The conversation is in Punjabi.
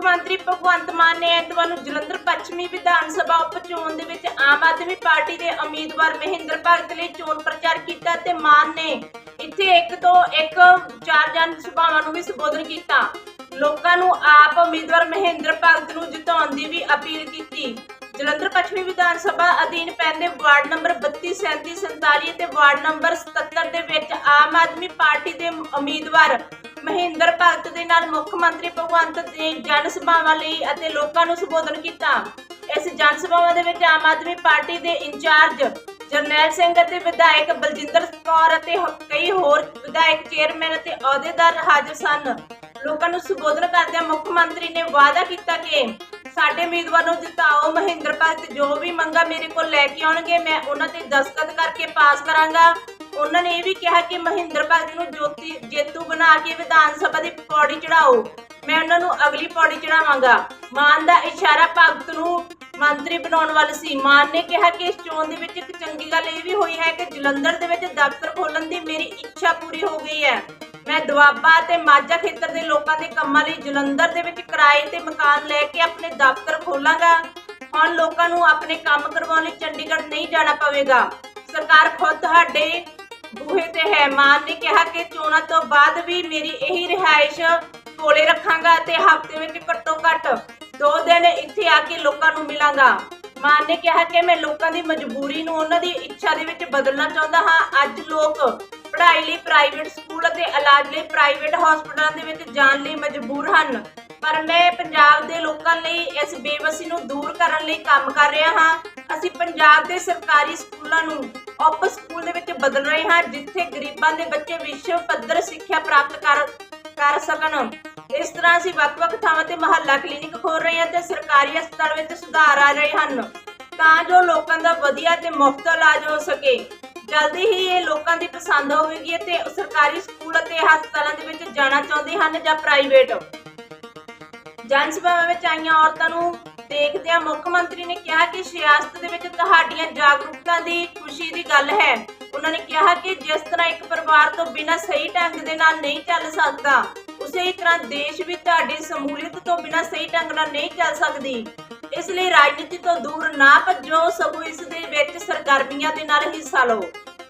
ਮੁੱਖ ਮੰਤਰੀ ਭਗਵੰਤ ਮਾਨ ਨੇ ਐਤਵਾਰ ਨੂੰ ਜਲੰਧਰ ਪੱਛਮੀ ਵਿਧਾਨ ਸਭਾ ਉਪਚੋਣ ਦੇ ਵਿੱਚ ਆਮ ਆਦਮੀ ਪਾਰਟੀ ਦੇ ਉਮੀਦਵਾਰ ਮਹਿੰਦਰ ਭਗਤ ਲਈ ਚੋਣ ਪ੍ਰਚਾਰ ਕੀਤਾ ਤੇ ਮਾਨ ਨੇ ਇੱਥੇ ਇੱਕ ਤੋਂ ਇੱਕ ਚਾਰ ਜਨ ਸਭਾਵਾਂ ਨੂੰ ਵੀ ਸੰਬੋਧਨ ਕੀਤਾ। ਲੋਕਾਂ ਨੂੰ ਆਪ ਉਮੀਦਵਾਰ ਮਹਿੰਦਰ ਭਗਤ ਨੂੰ ਜਿਤਾਉਣ ਦੀ ਵੀ ਅਪੀਲ ਕੀਤੀ। ਜਲੰਧਰ ਪੱਛਮੀ ਵਿਧਾਨ ਸਭਾ ਅਧੀਨ ਪੈਂਦੇ ਵਾਰਡ ਨੰਬਰ 32 37 47 ਤੇ ਵਾਰਡ ਨੰਬਰ 77 ਦੇ ਵਿੱਚ ਆਮ ਆਦਮੀ ਪਾਰਟੀ ਦੇ ਉਮੀਦਵਾਰ ਮਹਿੰਦਰ ਭਗਤ ਦੇ ਨਾਲ ਮੁੱਖ ਮੰਤਰੀ ਭਗਵੰਤ ਨੇ ਜਨ ਸਭਾਵਾਂ ਲਈ ਅਤੇ ਲੋਕਾਂ ਨੂੰ ਸੰਬੋਧਨ ਕੀਤਾ। ਇਸ ਜਨ ਸਭਾਵਾਂ ਦੇ ਵਿੱਚ ਆਮ ਆਦਮੀ ਪਾਰਟੀ ਦੇ ਇੰਚਾਰਜ ਜਰਨੈਲ ਸਿੰਘ ਅਤੇ ਵਿਧਾਇਕ ਬਲਜਿੰਦਰ ਕੌਰ ਅਤੇ ਕਈ ਹੋਰ ਵਿਧਾਇਕ ਚੇਅਰਮੈਨ ਅਤੇ ਅਹੁਦੇਦਾਰ ਹਾਜ਼ਰ ਸਨ। ਲੋਕਾਂ ਨੂੰ ਸੰਬੋਧਨ ਕਰਦਿਆਂ ਮੁੱਖ ਮੰਤਰੀ ਨੇ ਵਾਅਦਾ ਕੀਤਾ ਕਿ ਸਾਡੇ ਉਮੀਦਵਾਰ ਨੂੰ ਜਿਤਾਓ, ਮਹਿੰਦਰ ਭਗਤ ਜੋ ਵੀ ਮੰਗਾ ਮੇਰੇ ਕੋਲ ਲੈ ਕੇ ਆਉਣਗੇ, ਮੈਂ ਉਹਨਾਂ ਤੇ ਦਸਤਖਤ ਕਰਕੇ ਪਾਸ ਕਰਾਂਗਾ। ਉਹਨਾਂ ਨੇ ਇਹ ਵੀ ਕਿਹਾ ਕਿ ਮਹਿੰਦਰ ਭਗਤ ਨੂੰ ਜੋਤੀ ਜੇਤੂ ਬਣਾ ਕੇ ਵਿਧਾਨ ਸਭਾ ਦੀ ਪੌੜੀ ਚੜਾਓ ਮੈਂ ਉਹਨਾਂ ਨੂੰ ਅਗਲੀ ਪੌੜੀ ਚੜਾਵਾਂਗਾ ਮਾਨ ਦਾ ਇਸ਼ਾਰਾ ਭਗਤ ਨੂੰ ਮੰਤਰੀ ਬਣਾਉਣ ਵੱਲ ਸੀ। ਮਾਨ ਨੇ ਕਿਹਾ ਕਿ ਇਸ ਚੋਣ ਦੇ ਵਿੱਚ ਇੱਕ ਚੰਗੀ ਗੱਲ ਇਹ ਵੀ ਹੋਈ ਹੈ ਕਿ ਜਲੰਧਰ ਦੇ ਵਿੱਚ ਦਫ਼ਤਰ ਖੋਲਣ ਦੀ ਮੇਰੀ ਇੱਛਾ ਪੂਰੀ ਹੋ ਗਈ ਹੈ। ਮੈਂ ਦੁਆਬਾ ਤੇ ਮਾਝਾ ਖੇਤਰ ਦੇ ਲੋਕਾਂ ਦੇ ਕੰਮਾਂ ਲਈ ਜਲੰਧਰ ਦੇ ਵਿੱਚ ਕਿਰਾਏ ਤੇ ਮਕਾਨ ਲੈ ਕੇ ਆਪਣੇ ਦਫ਼ਤਰ ਖੋਲਾਂਗਾ। ਹੁਣ ਲੋਕਾਂ ਨੂੰ ਆਪਣੇ ਕੰਮ ਕਰਵਾਉਣ ਲਈ ਚੰਡੀਗੜ੍ਹ ਨਹੀਂ ਜਾਣਾ ਪਵੇਗਾ। ਸਰਕਾਰ ਖੁਦ ਤੁਹਾਡੇ ਤੇ ਹੈ ਮਾਨ ਨੇ ਕਿਹਾ ਕਿ ਚੋਣਾਂ ਤੋਂ ਬਾਅਦ ਵੀ ਮੇਰੀ ਇਹੀ ਰਿਹਾਇਸ਼ ਕੋਲੇ ਰੱਖਾਂਗਾ ਤੇ ਹਫ਼ਤੇ ਵਿੱਚ ਘੱਟੋ ਘੱਟ ਦੋ ਦਿਨ ਇੱਥੇ ਆ ਕੇ ਲੋਕਾਂ ਨੂੰ ਮਿਲਾਂਗਾ। ਮਾਨ ਨੇ ਕਿਹਾ ਕਿ ਮੈਂ ਲੋਕਾਂ ਦੀ ਮਜਬੂਰੀ ਨੂੰ ਉਹਨਾਂ ਦੀ ਇੱਛਾ ਦੇ ਵਿੱਚ ਬਦਲਣਾ ਚਾਹੁੰਦਾ ਹਾਂ। ਅੱਜ ਲੋਕ ਪੜ੍ਹਾਈ ਲਈ ਪ੍ਰਾਈਵੇਟ ਸਕੂਲ ਅਤੇ ਇਲਾਜ ਲਈ ਪ੍ਰਾਈਵੇਟ ਹਸਪਤਾਲਾਂ ਦੇ ਵਿੱਚ ਜਾਣ ਲਈ ਮਜਬੂਰ ਹਨ। ਪਰ ਮੈਂ ਪੰਜਾਬ ਦੇ ਲੋਕਾਂ ਲਈ ਇਸ ਬੇਵਸੀ ਨੂੰ ਦੂਰ ਕਰਨ ਲਈ ਕੰਮ ਕਰ ਰਿਹਾ ਹਾਂ। ਅਸੀਂ ਪੰਜਾਬ ਦੇ ਸਰਕਾਰੀ ਸਕੂਲਾਂ ਨੂੰ ਅਪ ਸਕੂਲ ਦੇ ਵਿੱਚ ਬਦਲ ਰਹੇ ਹਾਂ, ਜਿੱਥੇ ਗਰੀਬਾਂ ਦੇ ਬੱਚੇ ਵਿਸ਼ਵ ਪੱਧਰ ਸਿੱਖਿਆ ਪ੍ਰਾਪਤ ਕਰ ਕਰ ਸਕਣ। ਇਸ ਤਰ੍ਹਾਂ ਅਸੀਂ ਵੱਖ-ਵੱਖ ਥਾਵਾਂ ਤੇ ਮਹੱਲਾ ਕਲੀਨਿਕ ਖੋਲ ਰਹੇ ਹਾਂ ਤੇ ਸਰਕਾਰੀ ਹਸਪਤਾਲ ਵਿੱਚ ਸੁਧਾਰ ਆ ਰਹੇ ਹਨ। ਤਾਂ ਜੋ ਲੋਕਾਂ ਦਾ ਵਧੀਆ ਤੇ ਮੁਫਤ ਇਲਾਜ ਹੋ ਸਕੇ। ਜਲਦੀ ਹੀ ਇਹ ਲੋਕਾਂ ਦੀ ਪਸੰਦ ਹੋਵੇਗੀ ਤੇ ਸਰਕਾਰੀ ਸਕੂਲ ਅਤੇ ਹਸਪਤਾਲਾਂ ਦੇ ਵਿੱਚ ਜਾਣਾ ਚਾਹੁੰਦੇ ਹਨ ਜਾਂ ਪ੍ਰਾਈਵੇਟ। ਜਨ ਸਭਾਵਾਂ ਵਿੱਚ ਆਈਆਂ ਔਰਤਾਂ ਨੂੰ ਦੇਖਦਿਆਂ ਮੁੱਖ ਮੰਤਰੀ ਨੇ ਕਿਹਾ ਕਿ ਸਿਆਸਤ ਦੇ ਵਿੱਚ ਤੁਹਾਡੀਆਂ ਜਾਗਰੂਕਤਾ ਦੀ ਖੁਸ਼ੀ ਦੀ ਗੱਲ ਹੈ। ਉਹਨਾਂ ਨੇ ਕਿਹਾ ਕਿ ਜਿਸ ਤਰ੍ਹਾਂ ਇੱਕ ਪਰਿਵਾਰ ਤੋਂ ਬਿਨਾਂ ਸਹੀ ਢੰਗ ਦੇ ਨਾਲ ਨਹੀਂ ਚੱਲ ਸਕਦਾ, ਉਸੇ ਹੀ ਤਰ੍ਹਾਂ ਦੇਸ਼ ਵੀ ਤੁਹਾਡੀ ਸਮੂਲੀਅਤ ਤੋਂ ਬਿਨਾਂ ਸਹੀ ਢੰਗ ਨਾਲ ਨਹੀਂ ਚੱਲ ਸਕਦੀ। ਇਸ ਲਈ ਰਾਜਨੀਤੀ ਤੋਂ ਦੂਰ ਨਾ ਭੱਜੋ, ਸਗੋਂ ਇਸ ਦੇ ਵਿੱਚ ਸਰਗਰਮੀਆਂ ਦੇ ਨਾਲ ਹਿੱਸਾ ਲਓ।